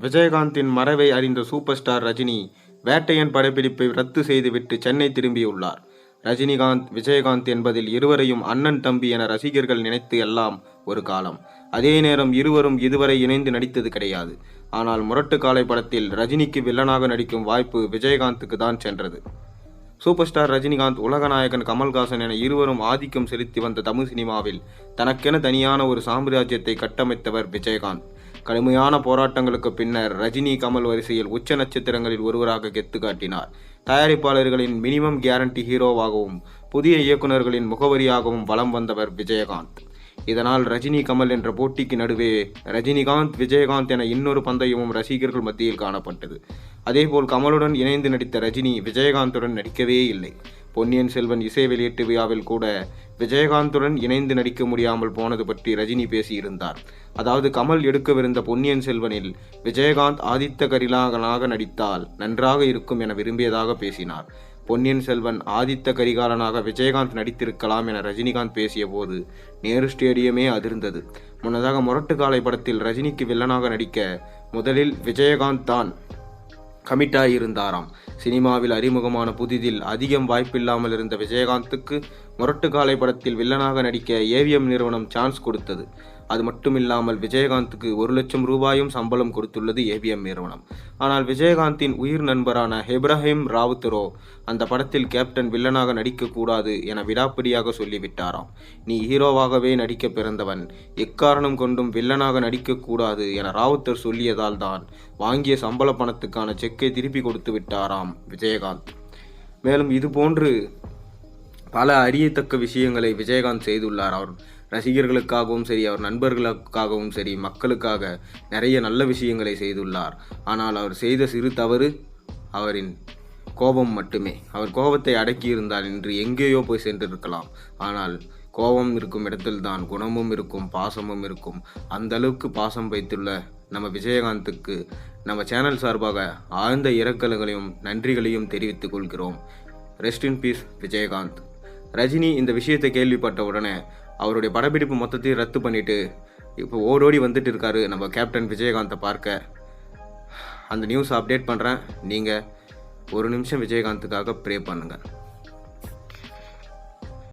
விஜயகாந்தின் மறைவை அறிந்த super star Rajini Vettaiyan படப்பிடிப்பை ரத்து செய்துவிட்டு சென்னை திரும்பியுள்ளார். ரஜினிகாந்த் விஜயகாந்த் என்பதில் இருவரையும் அண்ணன் தம்பி என ரசிகர்கள் நினைத்து எல்லாம் ஒரு காலம். அதே நேரம் இருவரும் இதுவரை இணைந்து நடித்தது கிடையாது. ஆனால் முரட்டு காலை படத்தில் ரஜினிக்கு வில்லனாக நடிக்கும் வாய்ப்பு விஜயகாந்துக்கு தான் சென்றது. சூப்பர் ஸ்டார் ரஜினிகாந்த் உலகநாயகன் கமல்ஹாசன் என இருவரும் ஆதிக்கம் செலுத்தி வந்த தமிழ் சினிமாவில் தனக்கென தனியான ஒரு சாம்ராஜ்யத்தை கட்டமைத்தவர் விஜயகாந்த். கடுமையான போராட்டங்களுக்கு பின்னர் ரஜினி கமல் வரிசையில் உச்ச நட்சத்திரங்களில் ஒருவராக கெத்து காட்டினார். தயாரிப்பாளர்களின் மினிமம் கேரண்டி ஹீரோவாகவும் புதிய இயக்குநர்களின் முகவரியாகவும் வலம் வந்தவர் விஜயகாந்த். இதனால் ரஜினி கமல் என்ற போட்டிக்கு நடுவே ரஜினிகாந்த் விஜயகாந்த் என இன்னொரு பந்தயமும் ரசிகர்கள் மத்தியில் காணப்பட்டது. அதேபோல் கமலுடன் இணைந்து நடித்த ரஜினி விஜயகாந்துடன் நடிக்கவே இல்லை. பொன்னியின் செல்வன் இசை வெளியீட்டு விழாவில் கூட விஜயகாந்துடன் இணைந்து நடிக்க முடியாமல் போனது பற்றி ரஜினி பேசியிருந்தார். அதாவது கமல் எடுக்கவிருந்த பொன்னியின் செல்வனில் விஜயகாந்த் ஆதித்த கரிகாலனாக நடித்தால் நன்றாக இருக்கும் என விரும்பியதாக பேசினார். பொன்னியின் செல்வன் ஆதித்த கரிகாலனாக விஜயகாந்த் நடித்திருக்கலாம் என ரஜினிகாந்த் பேசிய போது நேரு ஸ்டேடியமே அதிர்ந்தது. முன்னதாக முரட்டுக்காலை படத்தில் ரஜினிக்கு வில்லனாக நடிக்க முதலில் விஜயகாந்த் தான் கமிட்டாக இருந்தாராம் சினிமாவில் அறிமுகமான புதிதில் அதிகம் வாய்ப்பில்லாமல் இருந்த விஜயகாந்துக்கு முரட்டுக்காலை படத்தில் வில்லனாக நடிக்க ஏவிஎம் நிறுவனம் சான்ஸ் கொடுத்தது. அது மட்டுமில்லாமல் விஜயகாந்துக்கு ஒரு லட்சம் ரூபாயும் சம்பளம் கொடுத்துள்ளது ஏவிஎம் நிறுவனம். ஆனால் விஜயகாந்தின் உயிர் நண்பரான ஹெப்ராஹிம் ராவுத்தரோ அந்த படத்தில் கேப்டன் வில்லனாக நடிக்கக்கூடாது என விடாப்பிடியாக சொல்லிவிட்டாராம். நீ ஹீரோவாகவே நடிக்க பிறந்தவன். எக்காரணம் கொண்டும் வில்லனாக நடிக்கக்கூடாது என ராவுத்தர் சொல்லியதால் தான் வாங்கிய சம்பள பணத்துக்கான செக்கை திருப்பி கொடுத்து விட்டாராம் விஜயகாந்த். மேலும் இதுபோன்று பல அறியத்தக்க விஷயங்களை விஜயகாந்த் செய்துள்ளார். அவர் ரசிகர்களுக்காகவும் சரி அவர் நண்பர்களுக்காகவும் சரி மக்களுக்காக நிறைய நல்ல விஷயங்களை செய்துள்ளார். ஆனால் அவர் செய்த சிறு தவறு அவரின் கோபம் மட்டுமே. அவர் கோபத்தை அடக்கியிருந்தார் இன்று எங்கேயோ போய் சென்றிருக்கலாம். ஆனால் கோபம் இருக்கும் இடத்தில்தான் குணமும் இருக்கும் பாசமும் இருக்கும். அந்த அளவுக்கு பாசம் வைத்துள்ள நம்ம விஜயகாந்துக்கு நம்ம சேனல் சார்பாக ஆழ்ந்த இரக்கல்களையும் நன்றிகளையும் தெரிவித்துக் கொள்கிறோம். Rest in peace Vijayakanth. Rajini இந்த விஷயத்தை கேள்விப்பட்ட உடனே அவருடைய படப்பிடிப்பு மொத்தத்தையும் ரத்து பண்ணிவிட்டு இப்போ ஓடோடி வந்துட்டு இருக்காரு. நம்ம கேப்டன் விஜயகாந்தை பார்க்க. அந்த நியூஸ் அப்டேட் பண்ணுறேன் நீங்கள் ஒரு நிமிஷம் விஜயகாந்துக்காக ப்ரே பண்ணுங்கள்